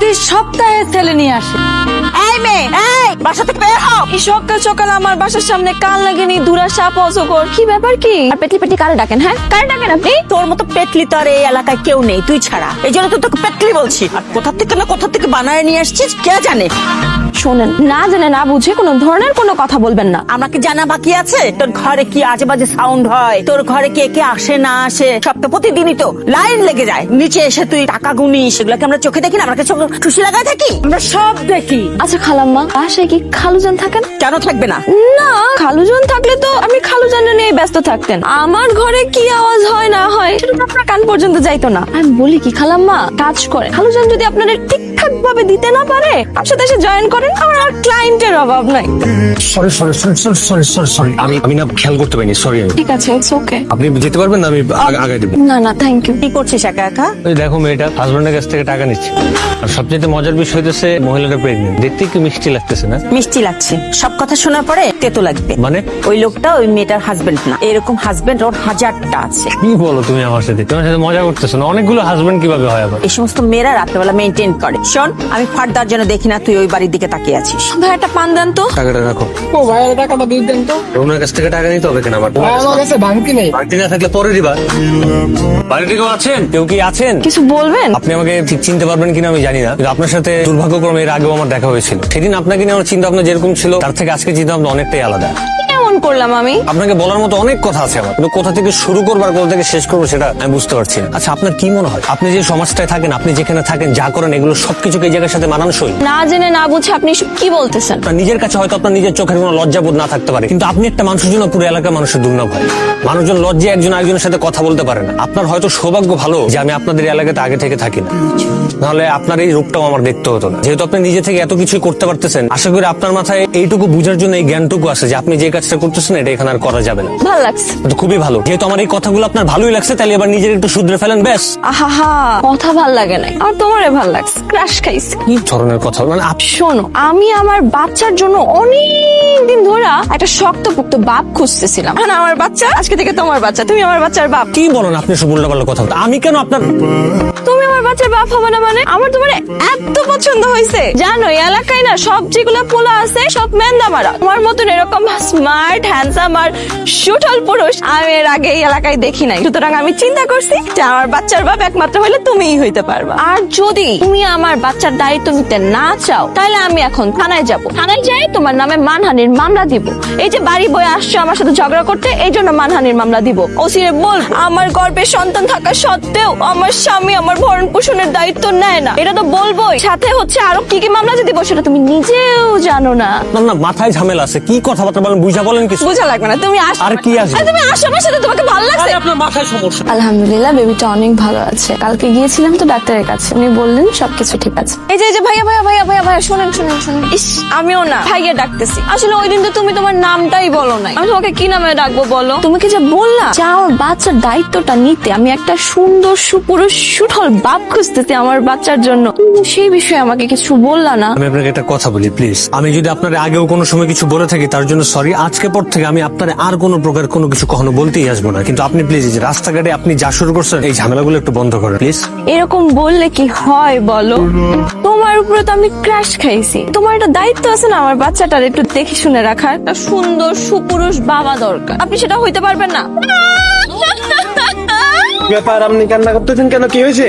প্রতি সপ্তাহে ছেলে নিয়ে আসে। এই মেয়ে এই বাসা থেকে বের হও। এই সকাল সকাল আমার বাসার সামনে কাল লাগেনি দুরা সাপ অজগর। কি ব্যাপার কি? আর পেটলি পেটলি কারে ডাকেন হ্যাঁ? কারে ডাকেন আপনি? তোর মতো পেটলি তো আর এই এলাকায় কেউ নেই তুই ছাড়া। এই জন্য তো তোকে পেটলি বলছি। আর কোথা থেকে না কোথা থেকে বানায় নিয়ে আসছিস কে জানে? শোনেন। না জেনে না বুঝে কোনো ধরনের কোনো কথা বলবেন না। আমাকে জানা বাকি আছে? তোর ঘরে কি আজে বাজে সাউন্ড হয়? তোর ঘরে কে কে আসে না আসে? সব তো প্রতিদিনই তো লাইন লেগে যায়। নিচে এসে তুই টাকা গুনি সেগুলোকে আমরা চোখে দেখি না আমরা চোখে খুশি লাগায় থাকি? আমরা সব দেখি। আচ্ছা খালাম্মা বাসায় কি খালুজান থাকেন? কেন থাকবে না? না খালুজান থাকলে তো আপনি খালুজানরা নিয়ে ব্যস্ত থাকতেন। আমার ঘরে কি আওয়াজ হয় না হয় সেটা তো আপনার কান পর্যন্ত যাইতো না। আমি বলি কি খালাম্মা? কাজ করে। খালুজান যদি আপনাদের ঠিকঠাক ভাবে দিতে না পারে? সাথে এসে জয়েন করেন আমার আর ক্লায়েন্টের অভাব নাই। Sorry sorry sorry sorry sorry sorry sorry আমি আমি না খেয়াল করতে পারিনি সরি ঠিক আছে ইটস ওকে আপনি যেতে পারবেন না আমি আগে দেব। না না থ্যাংক ইউ কি করছিস একা একা? ওই দেখো মেয়েটা হাজবেন্ডের কাছ থেকে টাকা নিচ্ছে। আর সবচেয়ে মজার বিষয় হইতেছে মহিলাটা প্রেগনেন্ট দেখতে কি মিষ্টি লাগতেছে না? মিষ্টি লাগছে। সব কথা শোনার পরে তেতো লাগবে। মানে? ওই লোকটা ওই মেয়েটার হাজবেন্ড না। এরকম হাজবেন্ড ওর হাজারটা আছে। কি বলো তুমি আমার সাথে? তোমার সাথে মজা করতেছো না? অনেকগুলো হাজবেন্ড কীভাবে হয় আবার? এই সমস্ত মেয়েরা রাত্রেবেলা মেনটেন করে। শোন আমি ফার্দার যেন দেখি না তুই ওই বাড়ির দিকে তাকিয়ে আছিস। ভাই একটা পান দেন তো। টাকাটা রাখো। ও ভাইয়ের টাকাটা দিয়ে দেন তো। ওনার কাছ থেকে টাকা নিতে হবে কেন আমার আমার কাছে ভাঙতি নেই। বাড়িতে না থাকলে পরে দিবা বাড়িতে কেউ আছেন? কেউ কি আছেন? কিছু বলবেন? আপনি আমাকে ঠিক চিনতে পারবেন কিনা আমি জানি না। কিন্তু আপনার সাথে দুর্ভাগ্যক্রমে এর আগেও আমার দেখা হয়েছিল। সেদিন আপনাকে নিয়ে আমার চিন্তা ভাবনা যেরকম ছিল, তার থেকে আজকে চিন্তা ভাবনা অনেকটাই আলাদা। কেমন করলাম আমি? আপনাকে বলার মতো অনেক কথা আছে আমার। কিন্তু কোথা থেকে শুরু করব আর কোথা থেকে শেষ করব সেটা আমি বুঝতে পারছি না। আচ্ছা আপনার কি মনে হয়? আপনি যে সমাজটায় থাকেন আপনি যেখানে থাকেন যা করেন এগুলো সবকিছুকে এই জায়গার সাথে মানানসই? না জেনে না বুঝে আপনি এসব কি বলতেছেন? আপনার নিজের কাছে হয়তো আপনার নিজের চোখের কোনো লজ্জাবোধ না থাকতে পারে কিন্তু আপনি একটা মানুষের জন্য পুরো এলাকার মানুষের দুর্নাম হয়। মানুষজন লজ্জায় একজন আরেকজনের সাথে কথা বলতে পারে না। আপনার হয়তো সৌভাগ্য ভালো যে আমি আপনাদের এলাকাতে আগে থেকে থাকি না। নাহলে আপনার এই রূপটাও আমার দেখতে হতো না। যেহেতু আপনি নিজে থেকে এত কিছু করতে পারতেছেন আশা করি আপনার মাথায় এইটুকু বুঝার জন্য এই জ্ঞানটুকু আছে যে আপনি যে কাজটা করতেছেন এটা এখানে আর করা যাবে না। ভালো লাগছে। তো খুবই ভালো। যেহেতু আমার এই কথাগুলো আপনার ভালোই লাগছে তাহলে এবার নিজের একটু শুধরে ফেলেন ব্যাস। আহা কথা ভালো লাগে নাই। আর তোমারে ভালো লাগছে ক্রাশ খাইছে। কি ধরনের কথা? মানে শোনো আমি আমার বাচ্চার জন্য অনেক দিন ধরে একটা শক্তপোক্ত বাপ খুঁজতেছিলাম। আর আমার বাচ্চা আজকে থেকে তোমার বাচ্চা তুমি আমার বাচ্চার বাপ। কি বলেন আপনি সব উল্টাপাল্টা কথা? আমি কেন আপনার বাপ হবে না মানে? আমার তোমার এত পছন্দ হয়েছে জানো এলাকায় না সব যেগুলো পোলা আছে, সব মেন্দা মারা। তোমার মতন এরকম স্মার্ট হ্যান্ডসাম আর সুঠল পুরুষ আমি এর আগে এই এলাকায় দেখি নাই। সুতরাং আমি চিন্তা করছি যে আমার বাচ্চার বাপ একমাত্র হলে তুমিই হইতে পারবা। আর যদি তুমি আমার বাচ্চার দায়িত্ব নিতে না চাও, তাহলে আমি এখন থানায় যাব। থানায় যাই তোমার নামে মানহানির মামলা দিব। এই যে বাড়ি বয়ে আসছো আমার সাথে ঝগড়া করতে, এই জন্য মানহানির মামলা দিব। ওসিরে বল, আমার গর্ভে সন্তান থাকা সত্ত্বেও আমার স্বামী আমার ভরণ পোষণের দায়িত্ব নেয় না। এটা তো বলবোই। সাথে হচ্ছে আরও কি কি মামলা যে দিব সেটা তুমি নিজেও জানো না। আপনার না মাথায় ঝামেলা আছে। কি কথাবার্তা বলেন বুঝা বলেন কিছু। বুঝা লাগবে না তুমি আসো। আর কি আসবে? তুমি আসো আমার সাথে তোমাকে ভালো লাগছে। আপনার মাথায় সমস্যা। আলহামদুলিল্লাহ বেবিটা অনেক ভালো আছে। কালকে গিয়েছিলাম তো ডাক্তারের কাছে। উনি বললেন সবকিছু ঠিক আছে। এই যে এই যে ভাইয়া ভাইয়া ভাইয়া ভাইয়া ভাইয়া শুনেন শুনেন শুনেন। ইস আমিও না ভাইয়া ডাকতেছি। আসলে ওই দিন তো তুমি তোমার নামটাই বলো নাই। আমি তোমাকে কি নামে ডাকবো বলো? তুমি কি যে বললা? আমার বাচ্চার দায়িত্বটা নিতে। আমি একটা সুন্দর সুপুরুষ সুঠল বাপ খুঁজতেছি আমার বাচ্চার জন্য। সেই বিষয়ে আমাকে কিছু বললা না। আমি আপনাকে একটা কথা বলি প্লিজ আমি যদি আপনার আগেও কোনো সময় কিছু বলে থাকি তার জন্য সরি আজকে পর থেকে আমি আপনার আর কোনো প্রকার কোনো কিছু কখনো বলতেই আসব না। কিন্তু আপনি প্লিজ যে রাস্তাঘাটে আপনি যা শুরু করছেন এই ঝামেলাগুলো একটু বন্ধ করেন প্লিজ এরকম বললে কি হয় বলো? তোমার উপরে তো আমি ক্র্যাশ খাইছি। তোমার একটা দায়িত্ব আছে না আমার বাচ্চাটার একটু দেখে শুনে রাখার? একটা সুন্দর সুপুরুষ বাবা দরকার। আপনি সেটা হইতে পারবেন না। ব্যাপার আপনি কান্না করতেছেন কেন? কি হয়েছে?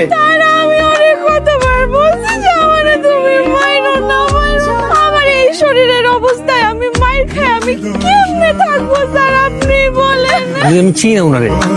আমি কেমনে থাকব স্যার? আপনি বলেন। আমি চিনি না